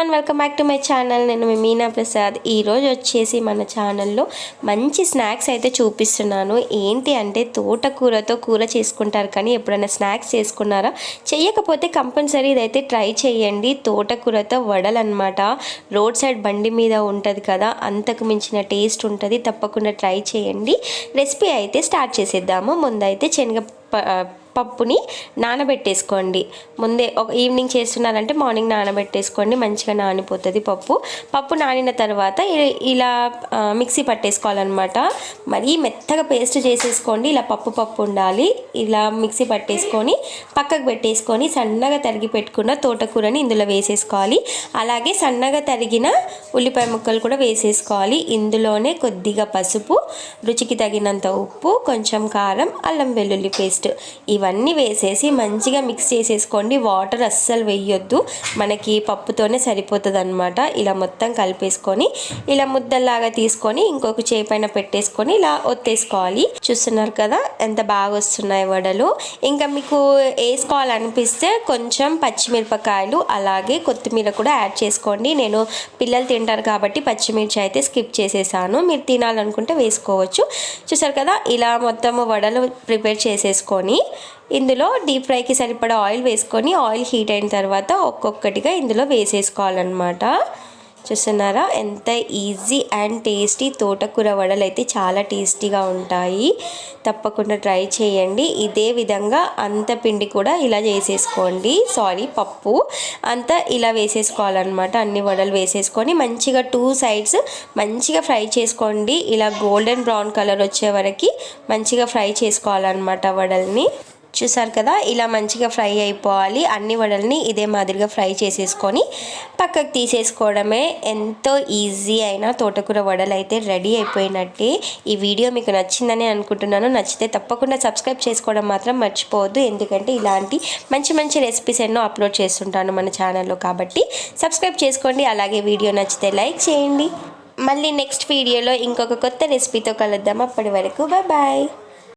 One welcome back to my channel నేను మీ మీనా ప్రసాద్. ఈరోజు వచ్చేసి మన ఛానల్లో మంచి స్నాక్స్ అయితే చూపిస్తున్నాను. ఏంటి అంటే తోటకూరతో కూర చేసుకుంటారు కానీ ఎప్పుడైనా స్నాక్స్ చేసుకున్నారా? చేయకపోతే కంపల్సరీ ఇదైతే ట్రై చేయండి. తోటకూరతో వడలు రోడ్ సైడ్ బండి మీద ఉంటుంది కదా అంతకు మించిన టేస్ట్ ఉంటుంది. తప్పకుండా ట్రై చేయండి. రెసిపీ అయితే స్టార్ట్ చేసేద్దాము. ముందైతే శనగ పప్పుని నానబెట్టేసుకోండి. ముందే ఒక ఈవినింగ్ చేస్తున్నారంటే మార్నింగ్ నానబెట్టేసుకోండి. మంచిగా నానిపోతుంది పప్పు. పప్పు నానిన తర్వాత ఇలా మిక్సీ పట్టేసుకోవాలన్నమాట. మరీ మెత్తగా పేస్ట్ చేసేసుకోండి. ఇలా పప్పు పప్పు ఉండాలి. ఇలా మిక్సీ పట్టేసుకొని పక్కకు పెట్టేసుకొని సన్నగా తరిగి పెట్టుకున్న తోటకూరని ఇందులో వేసేసుకోవాలి. అలాగే సన్నగా తరిగిన ఉల్లిపాయ ముక్కలు కూడా వేసేసుకోవాలి. ఇందులోనే కొద్దిగా పసుపు రుచికి తగినంత ఉప్పు కొంచెం కారం అల్లం వెల్లుల్లి పేస్ట్. ఇవన్నీ వేసేసి మంచిగా మిక్స్ చేసేసుకోండి. వాటర్ అస్సలు వేయొద్దు. మనకి పప్పుతోనే సరిపోతుంది అనమాట ఇలా మొత్తం కలిపేసుకొని ఇలా ముద్దల్లాగా తీసుకొని ఇంకొక చేపైన పెట్టేసుకొని ఇలా ఒత్తేసుకోవాలి. చూస్తున్నారు కదా ఎంత బాగా వస్తున్నాయి వడలు. ఇంకా మీకు వేసుకోవాలనిపిస్తే కొంచెం పచ్చిమిరపకాయలు అలాగే కొత్తిమీర కూడా యాడ్ చేసుకోండి. నేను పిల్లలు తింటారు కాబట్టి పచ్చిమిర్చి అయితే స్కిప్ చేసేసాను. మీరు తినాలనుకుంటే వేసుకోవచ్చు. చూసారు కదా ఇలా మొత్తం వడలు ప్రిపేర్ చేసేసుకొని ఇందులో డీప్ ఫ్రైకి సరిపడా ఆయిల్ వేసుకొని ఆయిల్ హీట్ అయిన తర్వాత ఒక్కొక్కటిగా ఇందులో వేసేసుకోవాలన్నమాట. చూస్తున్నారా? ఎంత ఈజీ అండ్ టేస్టీ తోటకూర వడలు అయితే చాలా టేస్టీగా ఉంటాయి. తప్పకుండా ట్రై చేయండి. ఇదే విధంగా అంత పిండి కూడా ఇలా చేసేసుకోండి. సారీ పప్పు. అంతా ఇలా వేసేసుకోవాలన్నమాట. అన్ని వడలు వేసేసుకొని మంచిగా టూ సైడ్స్ మంచిగా ఫ్రై చేసుకోండి. ఇలా గోల్డెన్ బ్రౌన్ కలర్ వచ్చే వరకు మంచిగా ఫ్రై చేసుకోవాలన్నమాట వడల్ని. చూసారు కదా ఇలా మంచిగా ఫ్రై అయిపోవాలి. అన్ని వడల్ని ఇదే మాదిరిగా ఫ్రై చేసేసుకొని పక్కకు తీసేసుకోవడమే ఎంతో ఈజీ అయిన తోటకూర వడలు అయితే రెడీ అయిపోయినట్టే. ఈ వీడియో మీకు నచ్చిందని అనుకుంటున్నాను. నచ్చితే తప్పకుండా సబ్స్క్రైబ్ చేసుకోవడం మాత్రం మర్చిపోవద్దు. ఎందుకంటే ఇలాంటి మంచి మంచి రెసిపీస్ ఎన్నో అప్లోడ్ చేస్తుంటాను మన ఛానల్లో కాబట్టి సబ్స్క్రైబ్ చేసుకోండి. అలాగే వీడియో నచ్చితే లైక్ చేయండి. మళ్ళీ నెక్స్ట్ వీడియోలో ఇంకొక కొత్త రెసిపీతో కలుద్దాం. అప్పటి వరకు బాయ్